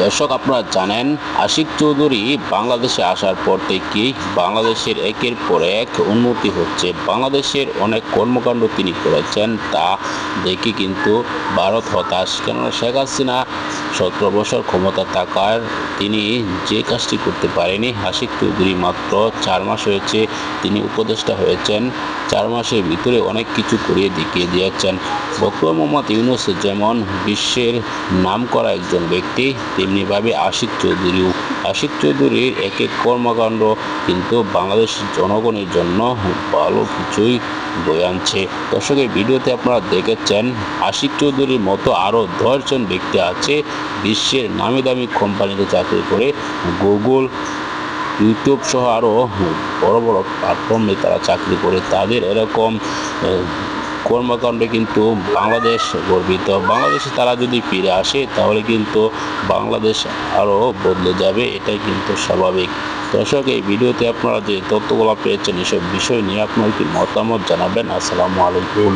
দর্শক আপনারা জানেন, আশিক চৌধুরী বাংলাদেশে আসার পর থেকেই বাংলাদেশের একের পর এক উন্নতি হচ্ছে। বাংলাদেশের অনেক কর্মকাণ্ড তিনি করেছেন, তা দেখে কিন্তু ভারত হতাশ। কেননা শেখ হাসিনা সতেরো বছর ক্ষমতা থাকার তিনি যে কাজটি করতে পারেনি, আশিক চৌধুরী মাত্র চার মাস হয়েছে তিনি উপদেষ্টা হয়েছেন। চার মাসের ভিতরে অনেক কিছু করিয়ে দেখিয়ে দিয়েছেন। ডক্টর মোহাম্মদ ইউনুস যেমন বিশ্বের নাম করা একজন ব্যক্তি তেমনিভাবে আশিক চৌধুরীও আশিক চৌধুরীর এক এক কর্মকাণ্ড কিন্তু বাংলাদেশের জনগণের জন্য ভালো কিছুই বয়ে আনছে। দর্শকের ভিডিওতে আপনারা দেখেছেন, আশিক চৌধুরীর মতো আরও দশজন ব্যক্তি আছে বিশ্বের নামি দামি কোম্পানিতে চাকরি করে। গুগল, ইউটিউব সহ আরও বড় বড় প্ল্যাটফর্মে তারা চাকরি করে। তাদের এরকম কর্মকাণ্ডে কিন্তু বাংলাদেশ গর্বিত। বাংলাদেশে তারা যদি ফিরে আসে, তাহলে কিন্তু বাংলাদেশ আরও বদলে যাবে, এটাই কিন্তু স্বাভাবিক। দর্শক, এই ভিডিওতে আপনারা যে তথ্যগুলো পেয়েছেন, এসব বিষয় নিয়ে আপনার কি মতামত জানাবেন? আসসালামু আলাইকুম।